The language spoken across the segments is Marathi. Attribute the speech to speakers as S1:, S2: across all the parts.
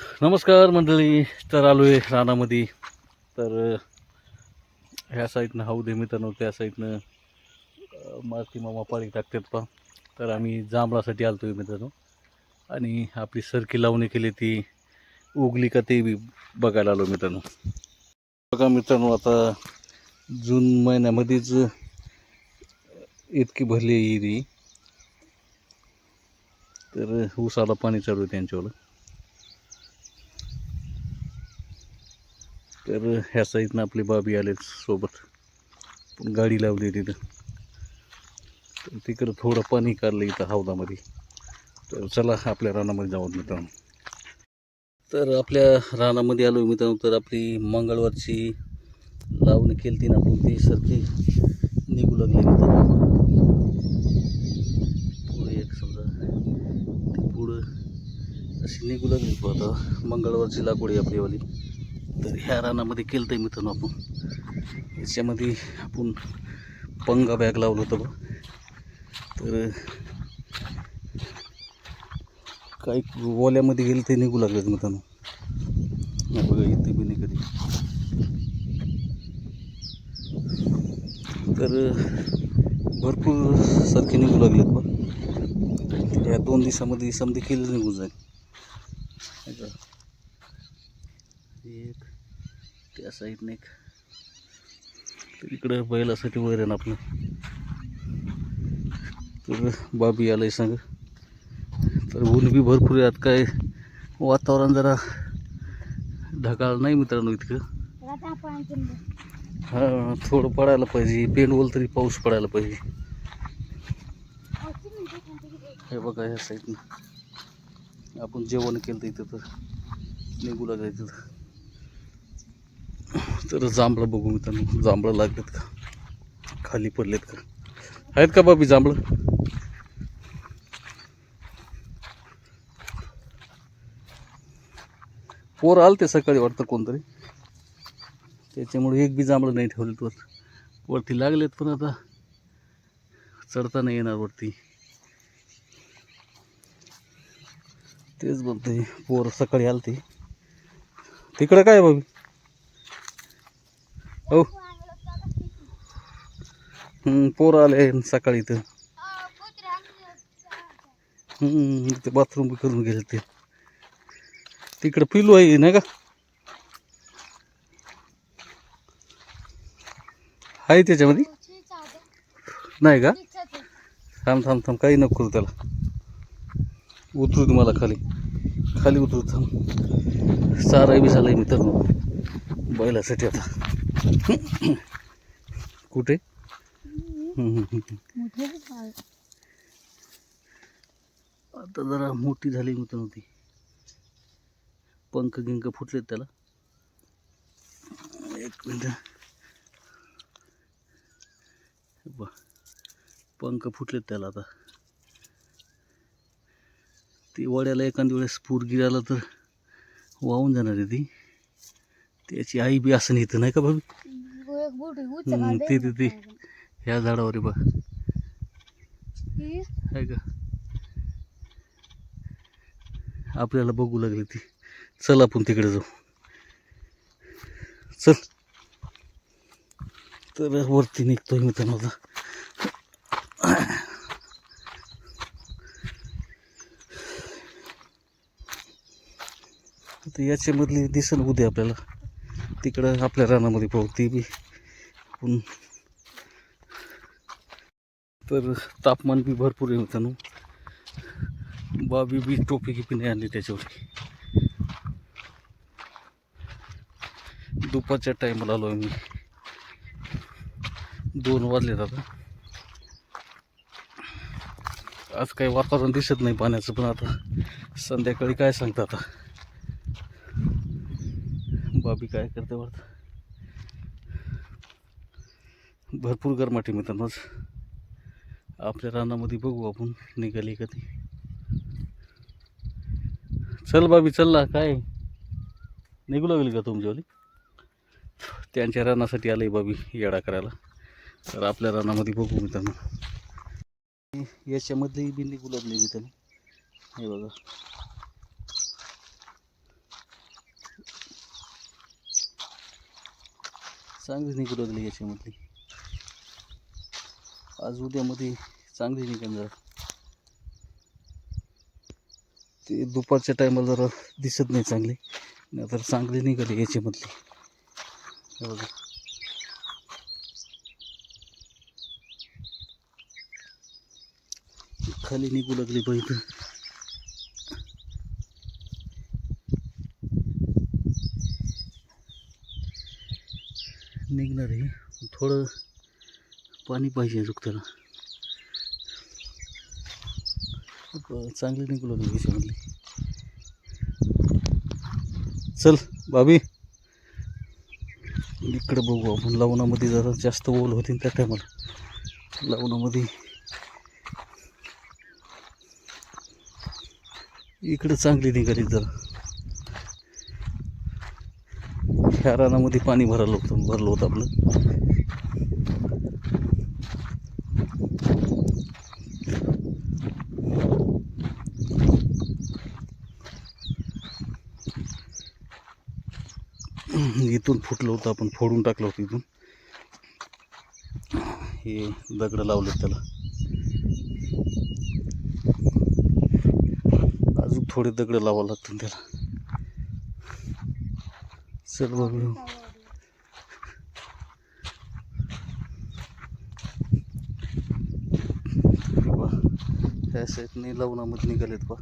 S1: नमस्कार मंडळी तर आलो आहे रानामध्ये. तर ह्या साईडनं हाऊ दे मित्रांनो त्या साईडनं अ, मामा पाळी टाकतात पा तर आम्ही जांभळासाठी आलतो आहे मित्रांनो. आणि आपली सरकी लावणी केली ती उगली का ते बी बघायला आलो मित्रांनो. बघा मित्रांनो आता जून महिन्यामध्येच इतकी भरली आहे तर ऊसाला पाणी चालू आहे त्यांच्यावर. तर ह्या साईडनं आपले बाबी आले सोबत. पण गाडी लावली तिथं. तर तिकडं थोडं पाणी काढलं इथं हौदामध्ये. तर चला आपल्या रानामध्ये जाऊ मित्रांनो. तर आपल्या रानामध्ये आलो मित्रांनो तर आपली मंगळवारची लावणी केली ती ना आपण ती सारखी. निघू लागली मित्रांनो. पुढे एक समजा ती पुढं अशी निघू लागली बुवा आता मंगळवारची लागवड आहे आपलीवाली तर ह्या रानामध्ये केलं आहे मित्रांनो आपण. याच्यामध्ये आपण पंगा बॅग लावलं होतं बघ. तर काही ओल्यामध्ये गेलं ते निघू लागलं मित्रांनो. बघा इथे बी नाही कधी. तर भरपूर सारखे निघू लागलेत बघ. या दोन दिवसामध्ये समधी केलं निघून जाईल हे का? एक त्या साईडनं एक तर इकडं बैलासाठी वैरण आपलं. तर बाबी आलंय सांग. तर ऊन बी भरपूर आहे. आता काय वातावरण जरा ढगाळ नाही मित्रांनो इतकं. हां थोडं पडायला पाहिजे. पेंडवल तरी पाऊस पडायला पाहिजे. हे बघा ह्या साईडनं आपण जेवण केलं तर इथं तर. निघू लागायचं तर जांभळं बघू मित्रांनो. जांभळं लागलेत का? खाली पडलेत का? आहेत का बाबी जांभळं? पोर आलते सकाळी वाटतं कोणतरी. त्याच्यामुळे एक बी जांभळं नाही ठेवलेत वर. वरती लागलेत पण आता चढता नाही येणार वरती. तेच बोलते पोर सकाळी आलते. तिकडं काय आहे बाबी? हो. पोर पोरं आले सकाळी इथं. इथं बाथरूम बी करून गेले ते. तिकडं पिलू आहे नाही का? आहे त्याच्यामध्ये? नाही का? थांब थांब थांब काही नको करू त्याला. उतरू दे मला खाली. खाली उतरू थांब. सारा बी झालं तर बैलासाठी आता. कुठे? आता जरा मोठी झाली मित्रांनो ती. पंख गिंक फुटलेत त्याला. एक मिनिट. बा पंख फुटलेत त्याला आता. ती वड्याला एखाद्या वेळेस पूर गिराला तर वाहून जाणार आहे ती. त्याची आई बी असं इथं नाही का भाभी? ते ते ते. ह्या झाडावर आहे बा आहे का आपल्याला बघू लागली ती. चल आपण तिकडे जाऊ. चल. तर वरती निघतोय मित्रांनो आता आता याच्यामधली दिसन उद्या आपल्याला. तिकडं आपल्या रानामध्ये पाहू ती बी पण तर तापमान बी भरपूर आहे होतं बाबी बी टोपी गिपी नाही आणली त्याच्यावर दुपारच्या टायमाला आलो मी. दोन वाजले आता. आज काही वातावरण दिसत नाही पाण्याचं पण आता संध्याकाळी काय सांगता आता? बाबी काय करते वाटतं भरपूर गरमाटी मित्रांनोच आपल्या रानामध्ये बघू आपण निघाली कधी चल बाबी चलला काय? निघू लागली का तुमच्यावाली? त्यांच्या रानासाठी आलंय बाबी येडा करायला. तर आपल्या रानामध्ये बघू मित्रांनो. याच्यामधली बी निघू लागली मित्रांनो. हे बघा. चांगली निघू लागली याच्यामधली. आज उद्यामध्ये चांगली निघेल जरा. ते दुपारच्या टायमाला जरा दिसत नाही चांगली. नाहीतर चांगली निघाली याच्यामधली. बघा. खाली निघू लागली पाहिजे निघणार आहे थोडं पाणी पाहिजे अजून त्याला. ब- चांगली निघू लागली. चल बाबी इकडं बघू आपण. लवणामध्ये जरा जास्त ओल होती त्या टायमाला लवणामध्ये इकडं चांगली निघाली जरा. ह्या रानामध्ये पाणी भरलं होतं भरलं होतं आपलं. इथून फुटलं होतं आपण फोडून टाकलं होतं इथून. हे दगड लावले त्याला. अजून थोडे दगड लावावं लागतील त्याला. चल बघू. बा ह्या साईडने लवणामध्ये निघालेत बा.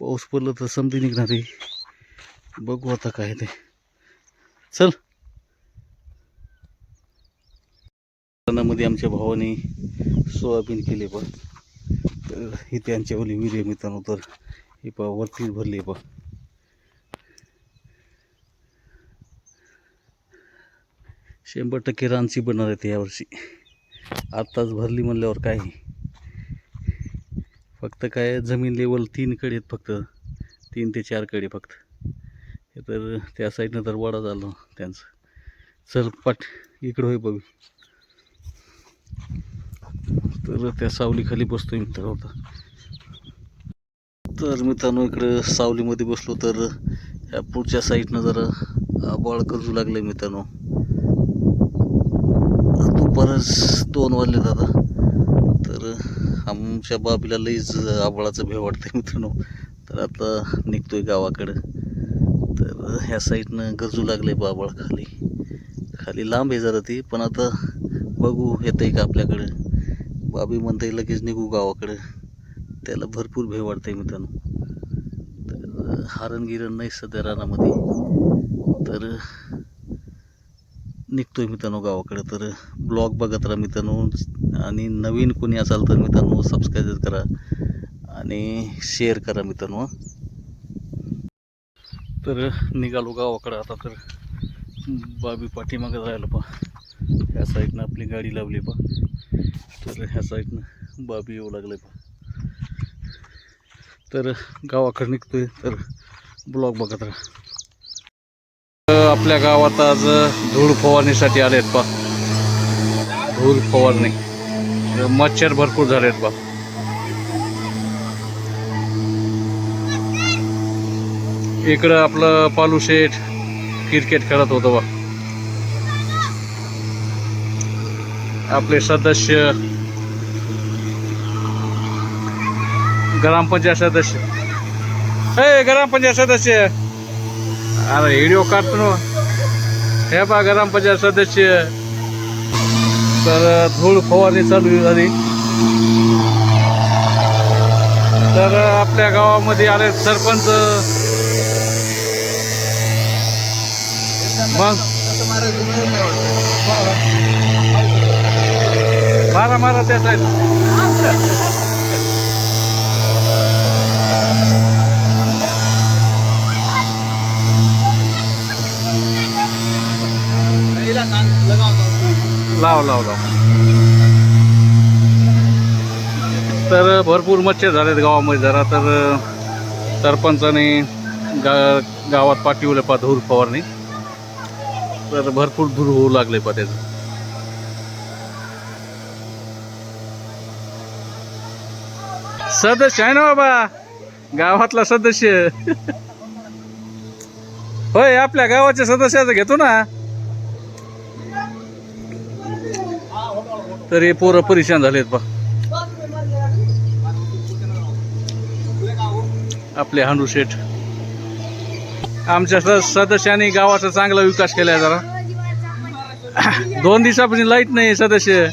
S1: पाऊस पडलं तर समधी निघणार आहे. बघू आता काय ते. चल. मध्ये आमच्या भावाने सोयाबीन केले बा. तर इथे त्यांच्या ओली विहिरी मित्रांनो तर ही पा वरती भरली बा शंभर टक्के रानची बनणार आहेत यावर्षी आत्ताच भरली म्हणल्यावर काय फक्त काय जमीन लेवल तीन कडे आहेत फक्त तीन ते चारकडे फक्त हे तर त्या साईडनं तर वाडा झाला त्यांचं चल पाठ इकडं होय बघू तर त्या सावलीखाली बसतो मित्र होता तर मित्रांनो इकडं सावलीमध्ये बसलो तर ह्या पुढच्या साईडनं जरा आबाळ गरजू लागले मित्रांनो. दुपारच दोन वाजले दादा. तर आमच्या बाबीला लईच आबाळाचं भेव वाटतंय मित्रांनो. तर आता निघतोय गावाकडं. तर ह्या साईडनं गरजू लागले बाबाळ खाली. खाली लांब आहे जरा ती पण आता बघू येतंय का आपल्याकडं. बाबी म्हणते लगेच निघू गावाकडं. त्याला भरपूर भेव वाढते मित्रांनो. तर हारण गिरण नाही सध्या रानामध्ये. तर निघतोय मित्रांनो गावाकडे. तर ब्लॉग बघत राहा मित्रांनो. आणि नवीन कोणी असाल तर मित्रांनो सबस्क्राईब करा. आणि शेअर करा मित्रांनो. तर निघालो गावाकडं. आता तर बाबी पाठीमागं राहिलं पा ह्या साईडनं आपली गाडी लावली पा तर ह्या साईडनं बाबी येऊ लागले पा तर गावाकडे निघतोय तर ब्लॉग बघत राहा. आपल्या गावात आज धूळ फवारणीसाठी आले आहेत बा. धूळ फवारणी. मच्छर भरपूर झालेत बा. इकडं आपलं पालू शेठ क्रिकेट खेळत होतं बा. आपले सदस्य ग्रामपंचायत सदस्य. ए ग्रामपंचायत सदस्य. अरे व्हिडिओ काढतो ना. हे बा ग्रामपंचायत सदस्य. तर धूळ फवारणी चालू झाली. तर आपल्या गावामध्ये आले सरपंच. मग? मारा मारा त्या साईड लाव लाव लाव. तर भरपूर मच्छर झालेत गावामध्ये. जरा तर सरपंचाने गा गावात पाठवलं पा धूर फवारणी. तर भरपूर धूर होऊ लागले पा त्याचं. सदस्य आहे ना बाबा? गावातला सदस्य. होय आपल्या गावाच्या सदस्याचं घेतो ना. तर हे पोरं परेशान झालेत बा आपले हांडू शेठ. आमच्या सदस्यांनी गावाचा चांगला विकास केलाय जरा. दोन दिवसापासून लाइट नाही सदस्य.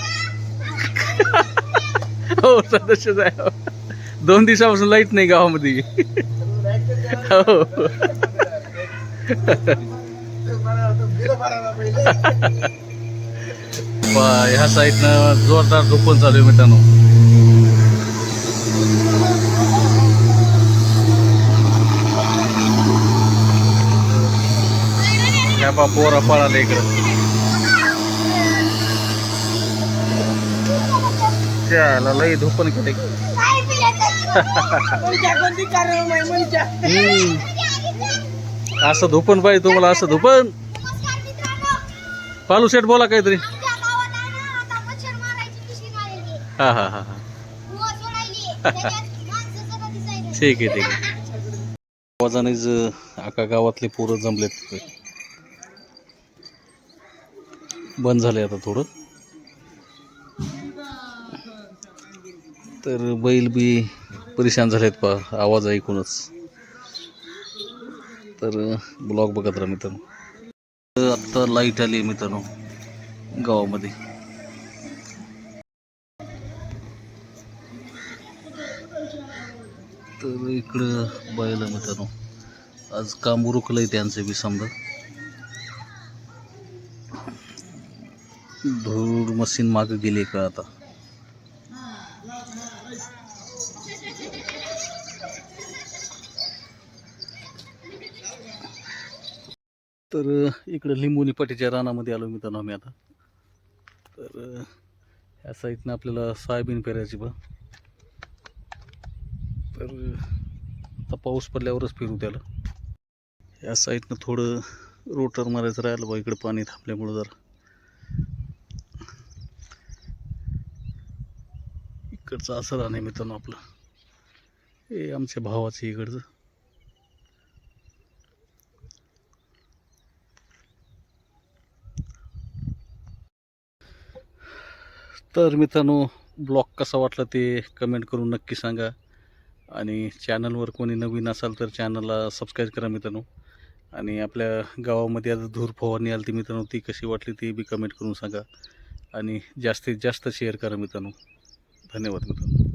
S1: हो सदस्य दोन दिवसापासून लाइट नाही गावामध्ये. हो. ह्या साईडनं जोरदार धुपण चालू आहे मित्रांनो. ह्या बा पोरा पळाले इकडं. त्याला लई धुपण केले असं धुपण पाहिजे तुम्हाला असं धुपण पालू शेट बोला काहीतरी. हा हा हा ठीक आहे ठीक आहे. आवाजानेच आका गावातले पोरं जमलेत तिथे. बंद झाले आता थोडं. तर बैल बी परेशान झालेत पा आवाज ऐकूनच. तर ब्लॉग बघत राहा मित्रांनो. तर आत्ता लाइट आली आहे मित्रांनो गावामध्ये तर इकडं बायला मित्रांनो. आज काम उरकलंय त्यांचं बी समजा. धूर मशीन मागं गेली का आता? तर इकडं लिंबोनी पाटीच्या रानामध्ये आलो मित्रांनो आम्ही आता. तर ह्या साईडनं आपल्याला सोयाबीन पेरायची बा. तर आता पाऊस पडल्यावरच फिरू त्याला. या साईडनं थोडं रोटर मारायचं राहिलं बा इकडं पाणी थांबल्यामुळं जरा. इकडचं असं राहणे मित्रांनो आपलं. हे आमच्या भावाचं इकडचं. तर मित्रांनो ब्लॉग कसा वाटला ते कमेंट करून नक्की सांगा. आणि चॅनलवर कोणी नवीन असाल तर चॅनलला सबस्क्राईब करा मित्रांनो. आणि आपल्या गावामध्ये आता धूर फवारणी आली ती मित्रांनो ती कशी वाटली ती बी कमेंट करून सांगा. आणि जास्तीत जास्त शेअर करा मित्रांनो. धन्यवाद मित्रांनो.